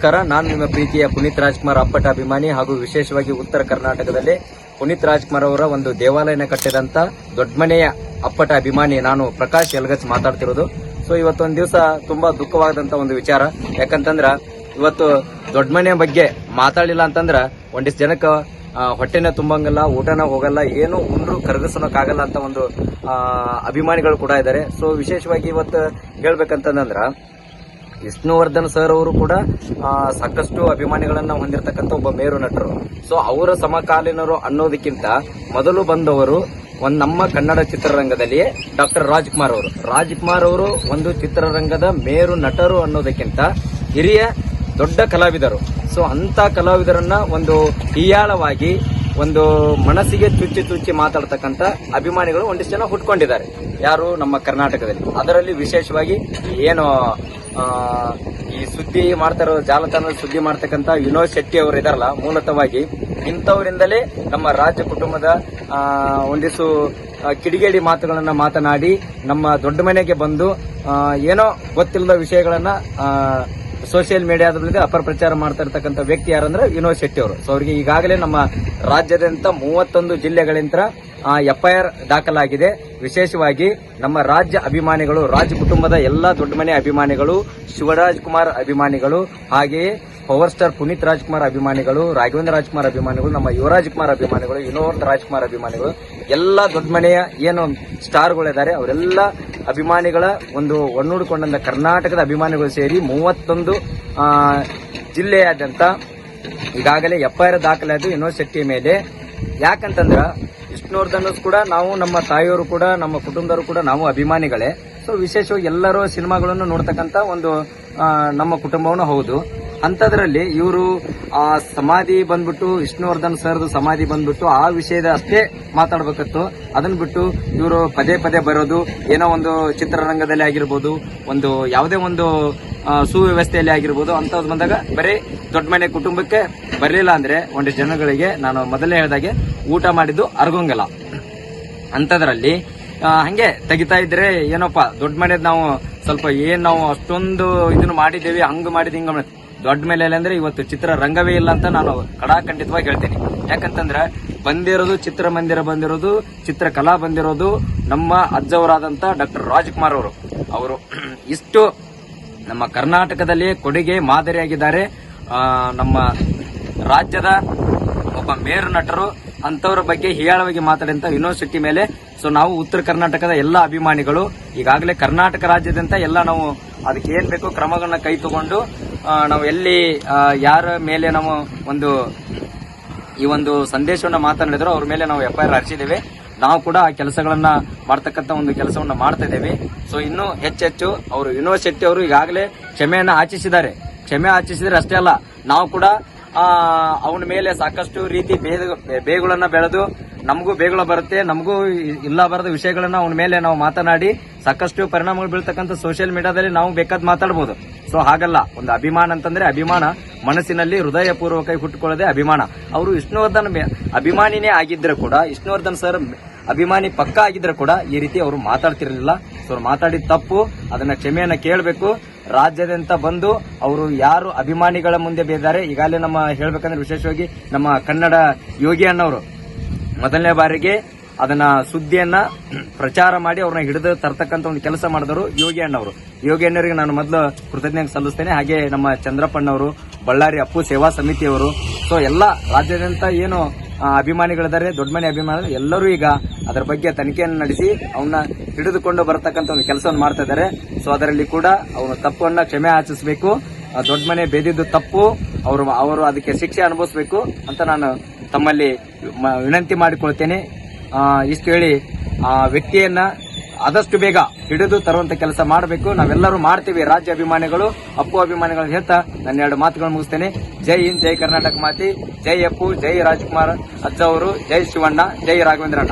ನಮಸ್ಕಾರ. ನಾನು ನಿಮ್ಮ ಪ್ರೀತಿಯ ಪುನೀತ್ ರಾಜ್ಕುಮಾರ್ ಅಪ್ಪಟ ಅಭಿಮಾನಿ ಹಾಗೂ ವಿಶೇಷವಾಗಿ ಉತ್ತರ ಕರ್ನಾಟಕದಲ್ಲಿ ಪುನೀತ್ ರಾಜ್ಕುಮಾರ್ ಅವರ ಒಂದು ದೇವಾಲಯನ ಕಟ್ಟಿದಂತ ದೊಡ್ಡಮನೆಯ ಅಪ್ಪಟ ಅಭಿಮಾನಿ ನಾನು ಪ್ರಕಾಶ್ ಎಲ್ಗಚ್ ಮಾತಾಡ್ತಿರೋದು. ಸೊ ಇವತ್ತೊಂದು ದಿವಸ ತುಂಬಾ ದುಃಖವಾದಂತ ಒಂದು ವಿಚಾರ. ಯಾಕಂತಂದ್ರ, ಇವತ್ತು ದೊಡ್ಡಮನೆಯ ಬಗ್ಗೆ ಮಾತಾಡಲಿಲ್ಲ ಅಂತಂದ್ರ ಒಂದಿಷ್ಟು ಜನಕ್ಕೆ ಹೊಟ್ಟೆನ ತುಂಬಂಗಲ್ಲ, ಊಟನ ಹೋಗಲ್ಲ, ಏನು ಉಂಡ್ರು ಕರಗಿಸೋಕ್ಕಾಗಲ್ಲ ಅಂತ ಒಂದು ಅಭಿಮಾನಿಗಳು ಕೂಡ ಇದ್ದಾರೆ. ಸೊ ವಿಶೇಷವಾಗಿ ಇವತ್ತು ಹೇಳ್ಬೇಕಂತಂದ್ರ ವಿಷ್ಣುವರ್ಧನ್ ಸರ್ ಅವರು ಕೂಡ ಸಾಕಷ್ಟು ಅಭಿಮಾನಿಗಳನ್ನ ಹೊಂದಿರತಕ್ಕಂತ ಒಬ್ಬ ಮೇರು ನಟರು. ಸೊ ಅವರ ಸಮಕಾಲೀನರು ಅನ್ನೋದಕ್ಕಿಂತ ಮೊದಲು ಬಂದವರು ಒಂದ್ ನಮ್ಮ ಕನ್ನಡ ಚಿತ್ರರಂಗದಲ್ಲಿ ಡಾಕ್ಟರ್ ರಾಜ್ಕುಮಾರ್ ಅವರು. ರಾಜ್ಕುಮಾರ್ ಅವರು ಒಂದು ಚಿತ್ರರಂಗದ ಮೇರು ನಟರು ಅನ್ನೋದಕ್ಕಿಂತ ಹಿರಿಯ ದೊಡ್ಡ ಕಲಾವಿದರು. ಸೊ ಅಂತ ಕಲಾವಿದರನ್ನ ಒಂದು ಹೀಯಾಳವಾಗಿ, ಒಂದು ಮನಸ್ಸಿಗೆ ಚುಚ್ಚಿ ಚುಚ್ಚಿ ಮಾತಾಡ್ತಕ್ಕಂತ ಅಭಿಮಾನಿಗಳು ಒಂದಿಷ್ಟು ಜನ ಹುಟ್ಕೊಂಡಿದ್ದಾರೆ. ಯಾರು ನಮ್ಮ ಕರ್ನಾಟಕದಲ್ಲಿ. ಅದರಲ್ಲಿ ವಿಶೇಷವಾಗಿ ಏನು ಈ ಸುದ್ದಿ ಮಾಡ್ತಾರೋ ಜಾಲತಾಣದ ಸುದ್ದಿ ಮಾಡ್ತಕ್ಕಂತ ವಿನೋದ್ ಶೆಟ್ಟಿ ಅವರು ಇದಾರಲ್ಲ, ಮೂಲತವಾಗಿ ಇಂಥವರಿಂದಲೇ ನಮ್ಮ ರಾಜ್ಯ ಕುಟುಂಬದ ಒಂದಿಷ್ಟು ಕಿಡಿಗೇಡಿ ಮಾತುಗಳನ್ನು ಮಾತನಾಡಿ ನಮ್ಮ ದೊಡ್ಡ ಮನೆಗೆ ಬಂದು ಏನೋ ಗೊತ್ತಿಲ್ಲದ ವಿಷಯಗಳನ್ನ ಸೋಷಿಯಲ್ ಮೀಡಿಯಾದಲ್ಲಿ ಅಪಪ್ರಚಾರ ಮಾಡ್ತಾ ಇರ್ತಕ್ಕಂಥ ವ್ಯಕ್ತಿ ಯಾರಂದ್ರೆ ವಿನೋದ್ ಶೆಟ್ಟಿ ಅವರು. ಸೊ ಅವರಿಗೆ ಈಗಾಗಲೇ ನಮ್ಮ ರಾಜ್ಯದಂತ ಮೂವತ್ತೊಂದು ಜಿಲ್ಲೆಗಳಿಂದ ಎಫ್ಐಆರ್ ದಾಖಲಾಗಿದೆ. ವಿಶೇಷವಾಗಿ ನಮ್ಮ ರಾಜ್ಯ ಅಭಿಮಾನಿಗಳು ರಾಜ್ಯ ಕುಟುಂಬದ ಎಲ್ಲಾ ದೊಡ್ಡ ಮನೆ ಅಭಿಮಾನಿಗಳು, ಶಿವರಾಜ್ ಕುಮಾರ್ ಅಭಿಮಾನಿಗಳು, ಹಾಗೆಯೇ ಪವರ್ ಸ್ಟಾರ್ ಪುನೀತ್ ರಾಜ್ಕುಮಾರ್ ಅಭಿಮಾನಿಗಳು, ರಾಘವೇಂದ್ರ ರಾಜ್ಕುಮಾರ್ ಅಭಿಮಾನಿಗಳು, ನಮ್ಮ ಯುವರಾಜ್ ಕುಮಾರ್ ಅಭಿಮಾನಿಗಳು, ವಿನೋದ್ ರಾಜ್ಕುಮಾರ್ ಅಭಿಮಾನಿಗಳು, ಎಲ್ಲ ದೊಡ್ಡ ಮನೆಯ ಏನು ಸ್ಟಾರ್ಗಳಿದ್ದಾರೆ ಅವರೆಲ್ಲ ಅಭಿಮಾನಿಗಳ ಒಂದು ಒಣ್ಣೂಡಿಕೊಂಡಂತ ಕರ್ನಾಟಕದ ಅಭಿಮಾನಿಗಳು ಸೇರಿ ಮೂವತ್ತೊಂದು ಜಿಲ್ಲೆಯಾದ್ಯಂತ ಈಗಾಗಲೇ ಎಫ್ಐಆರ್ ದಾಖಲೆ ವಿನೋದ್ ಯೂನಿವರ್ಸಿಟಿ ಮೇಲೆ. ಯಾಕಂತಂದ್ರ ವಿಷ್ಣುವರ್ಧನ್ ಕೂಡ ನಾವು ನಮ್ಮ ತಾಯಿಯವರು ಕೂಡ, ನಮ್ಮ ಕುಟುಂಬದವರು ಕೂಡ ನಾವು ಅಭಿಮಾನಿಗಳೇ. ಸೊ ವಿಶೇಷವಾಗಿ ಎಲ್ಲರೂ ಸಿನಿಮಾಗಳನ್ನು ನೋಡ್ತಕ್ಕಂತ ಒಂದು ನಮ್ಮ ಕುಟುಂಬವನ್ನು ಹೌದು. ಅಂಥದ್ರಲ್ಲಿ ಇವರು ಆ ಸಮಾಧಿ ಬಂದ್ಬಿಟ್ಟು ವಿಷ್ಣುವರ್ಧನ್ ಸರ್ದು ಸಮಾಧಿ ಬಂದ್ಬಿಟ್ಟು ಆ ವಿಷಯದ ಅಷ್ಟೇ ಮಾತಾಡ್ಬೇಕತ್ತು ಅದನ್ನ ಬಿಟ್ಟು ಇವರು ಪದೇ ಪದೇ ಬರೋದು, ಏನೋ ಒಂದು ಚಿತ್ರರಂಗದಲ್ಲಿ ಆಗಿರ್ಬೋದು, ಒಂದು ಯಾವುದೇ ಒಂದು ಸುವ್ಯವಸ್ಥೆಯಲ್ಲಿ ಆಗಿರ್ಬೋದು, ಅಂಥದ್ದು ಬಂದಾಗ ಬರೀ ದೊಡ್ಡ ಮನೆ ಕುಟುಂಬಕ್ಕೆ ಬರಲಿಲ್ಲ ಅಂದ್ರೆ ಒಂದು ಜನಗಳಿಗೆ ನಾನು ಮೊದಲೇ ಹೇಳಿದಾಗೆ ಊಟ ಮಾಡಿದ್ದು ಅರ್ಗೋಂಗಲ್ಲ ಅಂಥದ್ರಲ್ಲಿ ಹಂಗೆ ತೆಗಿತಾ ಇದ್ರೆ ಏನಪ್ಪ, ದೊಡ್ಡ ಮನೆದ್ ನಾವು ಸ್ವಲ್ಪ ಏನ್ ನಾವು ಅಷ್ಟೊಂದು ಇದನ್ನು ಮಾಡಿದ್ದೇವೆ, ಹಂಗ ಮಾಡಿದ್ ಹಿಂಗ ದೊಡ್ಡ ಮೇಲೆ ಅಂದ್ರೆ ಇವತ್ತು ಚಿತ್ರ ರಂಗವೇ ಇಲ್ಲ ಅಂತ ನಾನು ಕಡಾಖಂಡಿತವಾಗಿ ಹೇಳ್ತೀನಿ. ಯಾಕಂತಂದ್ರೆ ಬಂದಿರೋದು ಚಿತ್ರಮಂದಿರ ಬಂದಿರೋದು, ಚಿತ್ರಕಲಾ ಬಂದಿರೋದು ನಮ್ಮ ಅಜ್ಜವರಾದಂತ ಡಾಕ್ಟರ್ ರಾಜ್ಕುಮಾರ್ ಅವರು. ಅವರು ಇಷ್ಟು ನಮ್ಮ ಕರ್ನಾಟಕದಲ್ಲಿ ಕೊಡುಗೆ ಮಾದರಿಯಾಗಿದ್ದಾರೆ. ನಮ್ಮ ರಾಜ್ಯದ ಒಬ್ಬ ಮೇರು ನಟರು ಅಂತವರ ಬಗ್ಗೆ ಹೀಯಾಳವಾಗಿ ಮಾತಾಡಿದಂತ ಯೂನಿವರ್ಸಿಟಿ ಮೇಲೆ. ಸೊ ನಾವು ಉತ್ತರ ಕರ್ನಾಟಕದ ಎಲ್ಲ ಅಭಿಮಾನಿಗಳು, ಈಗಾಗಲೇ ಕರ್ನಾಟಕ ರಾಜ್ಯದಂತ ಎಲ್ಲ ನಾವು ಅದಕ್ಕೆ ಏನ್ ಬೇಕು ಕ್ರಮಗಳನ್ನ ಕೈ ತಗೊಂಡು ನಾವು ಎಲ್ಲಿ ಯಾರ ಮೇಲೆ ನಾವು ಒಂದು, ಈ ಒಂದು ಸಂದೇಶವನ್ನ ಮಾತನಾಡಿದ್ರು ಅವ್ರ ಮೇಲೆ ನಾವು ಎಫ್ಐಆರ್ ಹರಿಸಿದ್ದೇವೆ. ನಾವು ಕೂಡ ಆ ಕೆಲಸಗಳನ್ನ ಮಾಡ್ತಕ್ಕಂಥ ಒಂದು ಕೆಲಸವನ್ನ ಮಾಡ್ತಾ ಇದ್ದೇವೆ. ಸೊ ಇನ್ನು ಹೆಚ್ಚೆಚ್ಚು ಅವರು ಯೂನಿವರ್ಸಿಟಿ ಅವರು ಈಗಾಗಲೇ ಕ್ಷಮೆಯನ್ನ ಆಚಿಸಿದ್ದಾರೆ. ಕ್ಷಮೆ ಆಚಿಸಿದ್ರೆ ಅಷ್ಟೇ ಅಲ್ಲ, ನಾವು ಕೂಡ ಅವನ ಮೇಲೆ ಸಾಕಷ್ಟು ರೀತಿ ಬೇಗ, ಬೇಗುಳನ್ನ ಬೆಳೆದು ನಮಗೂ ಬೇಗುಳ ಬರುತ್ತೆ, ನಮಗೂ ಇಲ್ಲ ಬರದ ವಿಷಯಗಳನ್ನ ಅವನ ಮೇಲೆ ನಾವು ಮಾತನಾಡಿ ಸಾಕಷ್ಟು ಪರಿಣಾಮಗಳು ಬೀಳ್ತಕ್ಕಂಥ ಸೋಷಿಯಲ್ ಮೀಡಿಯಾದಲ್ಲಿ ನಾವು ಬೇಕಾದ್ ಮಾತಾಡಬಹುದು ಸೊ ಹಾಗಲ್ಲ, ಒಂದು ಅಭಿಮಾನ ಅಂತಂದ್ರೆ ಅಭಿಮಾನ, ಮನಸ್ಸಿನಲ್ಲಿ ಹೃದಯ ಪೂರ್ವಕವಾಗಿ ಹುಟ್ಟುಕೊಳ್ಳದೆ ಅಭಿಮಾನ. ಅವರು ವಿಷ್ಣುವರ್ಧನ್ ಅಭಿಮಾನಿನೇ ಆಗಿದ್ರೆ ಕೂಡ, ವಿಷ್ಣುವರ್ಧನ್ ಸರ್ ಅಭಿಮಾನಿ ಪಕ್ಕ ಆಗಿದ್ರೆ ಕೂಡ ಈ ರೀತಿ ಅವರು ಮಾತಾಡ್ತಿರಲಿಲ್ಲ. ಸೊ ಮಾತಾಡಿದ ತಪ್ಪು, ಅದನ್ನ ಕ್ಷಮೆಯನ್ನ ಕೇಳಬೇಕು. ರಾಜ್ಯದಂತ ಬಂದು ಅವರು ಯಾರು ಅಭಿಮಾನಿಗಳ ಮುಂದೆ ಬೇದಾರೆ, ಈಗಾಗಲೇ ನಮ್ಮ ಹೇಳ್ಬೇಕಂದ್ರೆ ವಿಶೇಷವಾಗಿ ನಮ್ಮ ಕನ್ನಡ ಯೋಗಿ ಅಣ್ಣವರು. ಮೊದಲನೇ ಬಾರಿಗೆ ಅದನ್ನ ಸುದ್ದಿಯನ್ನ ಪ್ರಚಾರ ಮಾಡಿ ಅವ್ರನ್ನ ಹಿಡಿದು ತರ್ತಕ್ಕಂತ ಒಂದು ಕೆಲಸ ಮಾಡಿದವರು ಯೋಗಿ ಅಣ್ಣವರು. ಯೋಗಿ ಅಣ್ಣರಿಗೆ ನಾನು ಮೊದಲು ಕೃತಜ್ಞ ಸಲ್ಲಿಸ್ತೇನೆ. ಹಾಗೆ ನಮ್ಮ ಚಂದ್ರಪ್ಪಣ್ಣವರು ಬಳ್ಳಾರಿ ಅಪ್ಪು ಸೇವಾ ಸಮಿತಿಯವರು ಸೊ ಎಲ್ಲ ರಾಜ್ಯಾದ್ಯಂತ ಏನು ಅಭಿಮಾನಿಗಳಿದ್ದಾರೆ, ದೊಡ್ಡ ಮನೆ ಅಭಿಮಾನಿಗಳು ಎಲ್ಲರೂ ಈಗ ಅದರ ಬಗ್ಗೆ ತನಿಖೆಯನ್ನು ನಡೆಸಿ ಅವನ್ನ ಹಿಡಿದುಕೊಂಡು ಬರತಕ್ಕಂಥ ಒಂದು ಕೆಲಸವನ್ನು ಮಾಡ್ತಾ ಇದ್ದಾರೆ. ಸೊ ಅದರಲ್ಲಿ ಕೂಡ ಅವನು ತಪ್ಪನ್ನ ಕ್ಷಮೆ ಆಚಿಸಬೇಕು ದೊಡ್ಡ ಮನೆ ಬೇದಿದ್ದು ತಪ್ಪು. ಅವರು ಅವರು ಅದಕ್ಕೆ ಶಿಕ್ಷೆ ಅನುಭವಿಸಬೇಕು ಅಂತ ನಾನು ತಮ್ಮಲ್ಲಿ ವಿನಂತಿ ಮಾಡಿಕೊಳ್ತೇನೆ. ಇಷ್ಟು ಹೇಳಿ ಆ ವ್ಯಕ್ತಿಯನ್ನ ಆದಷ್ಟು ಬೇಗ ಹಿಡಿದು ತರುವಂತ ಕೆಲಸ ಮಾಡಬೇಕು. ನಾವೆಲ್ಲರೂ ಮಾಡ್ತೀವಿ ರಾಜ್ಯ ಅಭಿಮಾನಿಗಳು, ಅಪ್ಪು ಅಭಿಮಾನಿಗಳು ಹೇಳ್ತಾ ನನ್ನ ಎರಡು ಮಾತುಗಳನ್ನು ಮುಗಿಸ್ತೇನೆ. ಜೈ ಹಿಂದ್, ಜೈ ಕರ್ನಾಟಕ ಮಾತಿ, ಜೈ ಅಪ್ಪು, ಜೈ ರಾಜ್ಕುಮಾರ್ ಅಜ್ಜ ಅವರು, ಜೈ ಶಿವಣ್ಣ, ಜೈ ರಾಘವೇಂದ್ರ ಅಣ್ಣ